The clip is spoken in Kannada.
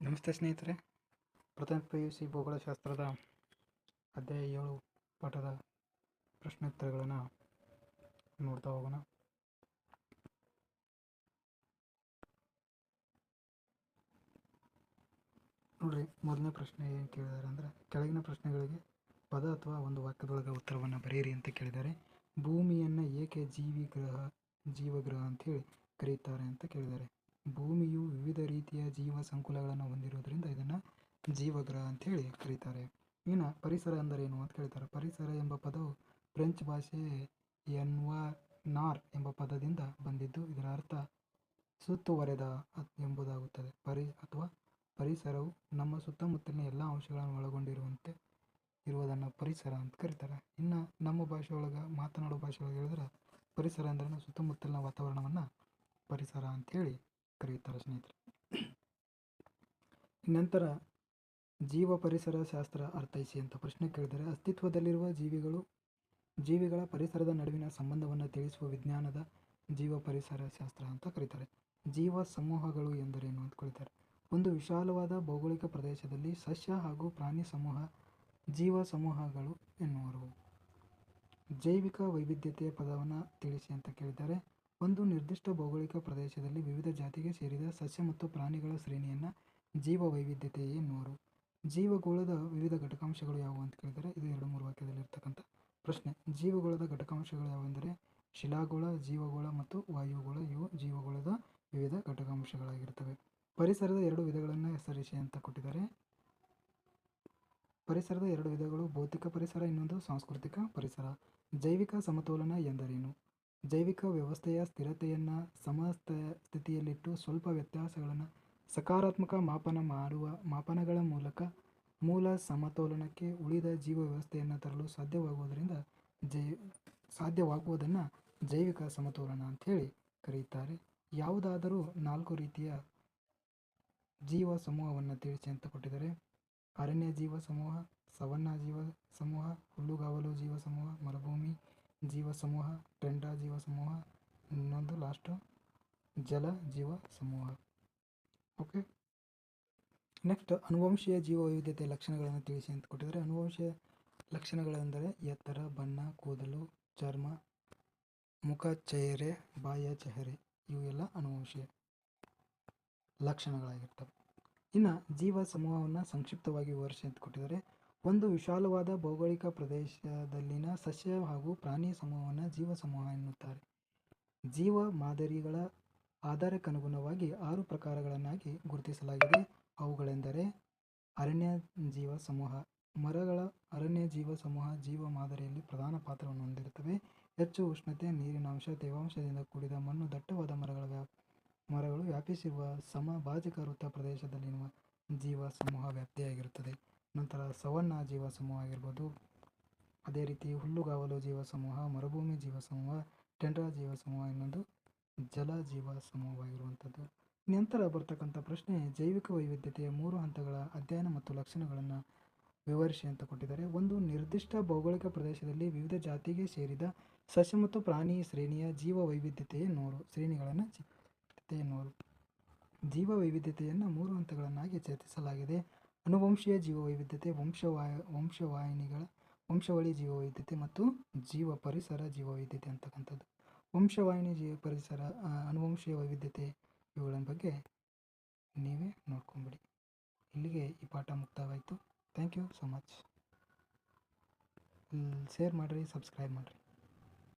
ನಮಸ್ತೆ ಸ್ನೇಹಿತರೆ. ಪ್ರಥಮ ಪಿ ಯು ಸಿ ಭೂಗೋಳಶಾಸ್ತ್ರದ ಅಧ್ಯಾಯ ಏಳು ಪಾಠದ ಪ್ರಶ್ನೋತ್ತರಗಳನ್ನು ನೋಡ್ತಾ ಹೋಗೋಣ. ನೋಡ್ರಿ, ಮೊದಲನೇ ಪ್ರಶ್ನೆ ಏನು ಕೇಳಿದ್ದಾರೆ ಅಂದರೆ, ಕೆಳಗಿನ ಪ್ರಶ್ನೆಗಳಿಗೆ ಪದ ಅಥವಾ ಒಂದು ವಾಕ್ಯದೊಳಗೆ ಉತ್ತರವನ್ನು ಬರೆಯಿರಿ ಅಂತ ಕೇಳಿದ್ದಾರೆ. ಭೂಮಿಯನ್ನು ಏಕೆ ಜೀವಿ ಗ್ರಹ ಜೀವಗ್ರಹ ಅಂತೇಳಿ ಕರೀತಾರೆ ಅಂತ ಕೇಳಿದ್ದಾರೆ. ಭೂಮಿಯು ವಿವಿಧ ರೀತಿಯ ಜೀವ ಸಂಕುಲಗಳನ್ನು ಹೊಂದಿರುವುದರಿಂದ ಇದನ್ನು ಜೀವಗ್ರಹ ಅಂತೇಳಿ ಕರೀತಾರೆ. ಇನ್ನು ಪರಿಸರ ಅಂದರೇನು ಅಂತ ಕೇಳ್ತಾರೆ. ಪರಿಸರ ಎಂಬ ಪದವು ಫ್ರೆಂಚ್ ಭಾಷೆ ಎನ್ವಾ ನಾರ್ ಎಂಬ ಪದದಿಂದ ಬಂದಿದ್ದು, ಇದರ ಅರ್ಥ ಸುತ್ತುವರೆದ ಅತ್- ಎಂಬುದಾಗುತ್ತದೆ. ಪರಿ ಅಥವಾ ಪರಿಸರವು ನಮ್ಮ ಸುತ್ತಮುತ್ತಲಿನ ಎಲ್ಲ ಅಂಶಗಳನ್ನು ಒಳಗೊಂಡಿರುವಂತೆ ಇರುವುದನ್ನು ಪರಿಸರ ಅಂತ ಕರೀತಾರೆ. ಇನ್ನು ನಮ್ಮ ಭಾಷೆ ಒಳಗೆ ಮಾತನಾಡೋ ಭಾಷೆ ಒಳಗೆ ಹೇಳಿದ್ರೆ ಪರಿಸರ ಅಂದ್ರೆ ಸುತ್ತಮುತ್ತಲಿನ ವಾತಾವರಣವನ್ನು ಪರಿಸರ ಅಂತೇಳಿ ಕರೆಯುತ್ತಾರೆ ಸ್ನೇಹಿತರೆ. ನಂತರ ಜೀವ ಪರಿಸರ ಶಾಸ್ತ್ರ ಅರ್ಥೈಸಿ ಅಂತ ಪ್ರಶ್ನೆ ಕೇಳಿದರೆ, ಅಸ್ತಿತ್ವದಲ್ಲಿರುವ ಜೀವಿಗಳು, ಜೀವಿಗಳ ಪರಿಸರದ ನಡುವಿನ ಸಂಬಂಧವನ್ನು ತಿಳಿಸುವ ವಿಜ್ಞಾನದ ಜೀವ ಪರಿಸರ ಶಾಸ್ತ್ರ ಅಂತ ಕರೀತಾರೆ. ಜೀವ ಸಮೂಹಗಳು ಎಂದರೇನು ಅಂತ ಕೇಳ್ತಾರೆ ಒಂದು ವಿಶಾಲವಾದ ಭೌಗೋಳಿಕ ಪ್ರದೇಶದಲ್ಲಿ ಸಸ್ಯ ಹಾಗೂ ಪ್ರಾಣಿ ಸಮೂಹ, ಜೀವ ಸಮೂಹಗಳು ಎನ್ನುವರು. ಜೈವಿಕ ವೈವಿಧ್ಯತೆಯ ಪದವನ್ನು ತಿಳಿಸಿ ಅಂತ ಕೇಳಿದ್ದಾರೆ ಒಂದು ನಿರ್ದಿಷ್ಟ ಭೌಗೋಳಿಕ ಪ್ರದೇಶದಲ್ಲಿ ವಿವಿಧ ಜಾತಿಗೆ ಸೇರಿದ ಸಸ್ಯ ಮತ್ತು ಪ್ರಾಣಿಗಳ ಶ್ರೇಣಿಯನ್ನು ಜೀವ ವೈವಿಧ್ಯತೆ ನೋರು. ಜೀವಗೋಳದ ವಿವಿಧ ಘಟಕಾಂಶಗಳು ಯಾವುವು ಅಂತ ಕೇಳಿದರೆ ಇದು ಎರಡು ಮೂರು ವಾಕ್ಯದಲ್ಲಿ ಇರ್ತಕ್ಕಂಥ ಪ್ರಶ್ನೆ. ಜೀವಗೋಳದ ಘಟಕಾಂಶಗಳು ಯಾವುವೆಂದರೆ ಶಿಲಾಗೋಳ, ಜೀವಗೋಳ ಮತ್ತು ವಾಯುಗೋಳ. ಇವು ಜೀವಗೋಳದ ವಿವಿಧ ಘಟಕಾಂಶಗಳಾಗಿರ್ತವೆ ಪರಿಸರದ ಎರಡು ವಿಧಗಳನ್ನು ಹೆಸರಿಸಿ ಅಂತ ಕೊಟ್ಟಿದ್ದಾರೆ. ಪರಿಸರದ ಎರಡು ವಿಧಗಳು ಭೌತಿಕ ಪರಿಸರ, ಇನ್ನೊಂದು ಸಾಂಸ್ಕೃತಿಕ ಪರಿಸರ. ಜೈವಿಕ ಸಮತೋಲನ ಎಂದರೇನು? ಜೈವಿಕ ವ್ಯವಸ್ಥೆಯ ಸ್ಥಿರತೆಯನ್ನು ಸಮಸ್ತ ಸ್ಥಿತಿಯಲ್ಲಿಟ್ಟು ಸ್ವಲ್ಪ ವ್ಯತ್ಯಾಸಗಳನ್ನು ಸಕಾರಾತ್ಮಕ ಮಾಪನ ಮಾಡುವ ಮಾಪನಗಳ ಮೂಲಕ ಮೂಲ ಸಮತೋಲನಕ್ಕೆ ಉಳಿದ ಜೀವ ವ್ಯವಸ್ಥೆಯನ್ನು ತರಲು ಸಾಧ್ಯವಾಗುವುದರಿಂದ ಜೈ, ಸಾಧ್ಯವಾಗುವುದನ್ನು ಜೈವಿಕ ಸಮತೋಲನ ಅಂಥೇಳಿ ಕರೆಯುತ್ತಾರೆ. ಯಾವುದಾದರೂ ನಾಲ್ಕು ರೀತಿಯ ಜೀವ ಸಮೂಹವನ್ನು ತಿಳಿಸಿ ಅಂತ ಕೊಟ್ಟಿದ್ದಾರೆ. ಅರಣ್ಯ ಜೀವ ಸಮೂಹ ಸವನ್ನ ಜೀವ ಸಮೂಹ, ಹುಲ್ಲುಗಾವಲು ಜೀವ ಸಮೂಹ, ಮರುಭೂಮಿ ಜೀವ ಸಮೂಹ, ಟೆಂಡಾ ಜೀವ ಸಮೂಹ, ಇನ್ನೊಂದು ಲಾಸ್ಟು ಜಲ ಜೀವ ಸಮೂಹ. ಓಕೆ. ನೆಕ್ಸ್ಟ್ ಅನುವಂಶೀಯ ಜೀವ ವೈವಿಧ್ಯತೆಯ ಲಕ್ಷಣಗಳನ್ನು ತಿಳಿಸಿ ಅಂತ ಕೊಟ್ಟಿದ್ದಾರೆ. ಅನುವಂಶೀಯ ಲಕ್ಷಣಗಳೆಂದರೆ ಎತ್ತರ, ಬಣ್ಣ, ಕೂದಲು, ಚರ್ಮ, ಮುಖ ಚಹರೆ, ಬಾಯ ಚಹರೆ ಇವು ಎಲ್ಲ ಅನುವಂಶೀಯ ಲಕ್ಷಣಗಳಾಗಿರ್ತವೆ. ಇನ್ನು ಜೀವ ಸಮೂಹವನ್ನು ಸಂಕ್ಷಿಪ್ತವಾಗಿ ವಿವರಿಸಿ ಅಂತ ಕೊಟ್ಟಿದ್ದಾರೆ. ಒಂದು ವಿಶಾಲವಾದ ಭೌಗೋಳಿಕ ಪ್ರದೇಶದಲ್ಲಿನ ಸಸ್ಯ ಹಾಗೂ ಪ್ರಾಣಿ ಸಮೂಹವನ್ನು ಜೀವ ಸಮೂಹ ಎನ್ನುತ್ತಾರೆ. ಜೀವ ಮಾದರಿಗಳ ಆಧಾರಕ್ಕನುಗುಣವಾಗಿ ಆರು ಪ್ರಕಾರಗಳನ್ನಾಗಿ ಗುರುತಿಸಲಾಗಿದೆ. ಅವುಗಳೆಂದರೆ ಅರಣ್ಯ ಜೀವ ಸಮೂಹ, ಮರಗಳ ಅರಣ್ಯ ಜೀವ ಸಮೂಹ, ಜೀವ ಮಾದರಿಯಲ್ಲಿ ಪ್ರಧಾನ ಪಾತ್ರವನ್ನು ಹೊಂದಿರುತ್ತವೆ. ಹೆಚ್ಚು ಉಷ್ಣತೆ, ನೀರಿನಾಂಶ, ತೇವಾಂಶದಿಂದ ಕೂಡಿದ ಮಣ್ಣು, ದಟ್ಟವಾದ ಮರಗಳ ವ್ಯಾಪ್, ಮರಗಳು ವ್ಯಾಪಿಸಿರುವ ಸಮಭಾಜಕ ವೃತ್ತ ಪ್ರದೇಶದಲ್ಲಿರುವ ಜೀವ ಸಮೂಹ ವ್ಯಾಪ್ತಿಯಾಗಿರುತ್ತದೆ. ನಂತರ ಸವನ್ನ ಜೀವ ಸಮೂಹ ಆಗಿರ್ಬೋದು. ಅದೇ ರೀತಿ ಹುಲ್ಲುಗಾವಲು ಜೀವ ಸಮೂಹ, ಮರುಭೂಮಿ ಜೀವ ಸಮೂಹ, ಟೆಂಡ್ರಾ ಜೀವ ಸಮೂಹ ಇನ್ನೊಂದು ಜಲ ಜೀವ ಸಮೂಹವಾಗಿರುವಂಥದ್ದು. ನಂತರ ಬರ್ತಕ್ಕಂಥ ಪ್ರಶ್ನೆ, ಜೈವಿಕ ವೈವಿಧ್ಯತೆಯ ಮೂರು ಹಂತಗಳ ಅಧ್ಯಯನ ಮತ್ತು ಲಕ್ಷಣಗಳನ್ನು ವಿವರಿಸಿ ಅಂತ ಕೊಟ್ಟಿದ್ದಾರೆ. ಒಂದು, ನಿರ್ದಿಷ್ಟ ಭೌಗೋಳಿಕ ಪ್ರದೇಶದಲ್ಲಿ ವಿವಿಧ ಜಾತಿಗೆ ಸೇರಿದ ಸಸ್ಯ ಮತ್ತು ಪ್ರಾಣಿ ಶ್ರೇಣಿಯ ಜೀವ ವೈವಿಧ್ಯತೆಯ ನೂರು ಶ್ರೇಣಿಗಳನ್ನು ನೂರು. ಜೀವ ವೈವಿಧ್ಯತೆಯನ್ನು ಮೂರು ಹಂತಗಳನ್ನಾಗಿ ಚರ್ಚಿಸಲಾಗಿದೆ. ಅನುವಂಶೀಯ ಜೀವ ವೈವಿಧ್ಯತೆ, ವಂಶವಾಯ, ವಂಶವಾಹಿನಿಗಳ, ವಂಶವಳಿ ಜೀವ ವೈವಿಧ್ಯತೆ ಮತ್ತು ಜೀವ ಪರಿಸರ ಜೀವ ವೈವಿಧ್ಯತೆ ಅಂತಕ್ಕಂಥದ್ದು. ವಂಶವಾಹಿನಿ ಜೀವ ಪರಿಸರ ಅನುವಂಶೀಯ ವೈವಿಧ್ಯತೆ ಇವುಗಳ ಬಗ್ಗೆ ನೀವೇ ನೋಡ್ಕೊಂಬಿಡಿ. ಇಲ್ಲಿಗೆ ಈ ಪಾಠ ಮುಕ್ತಾಯವಾಯಿತು thank you so much. Share ಮಾಡಿರಿ, ಸಬ್ಸ್ಕ್ರೈಬ್ ಮಾಡಿರಿ.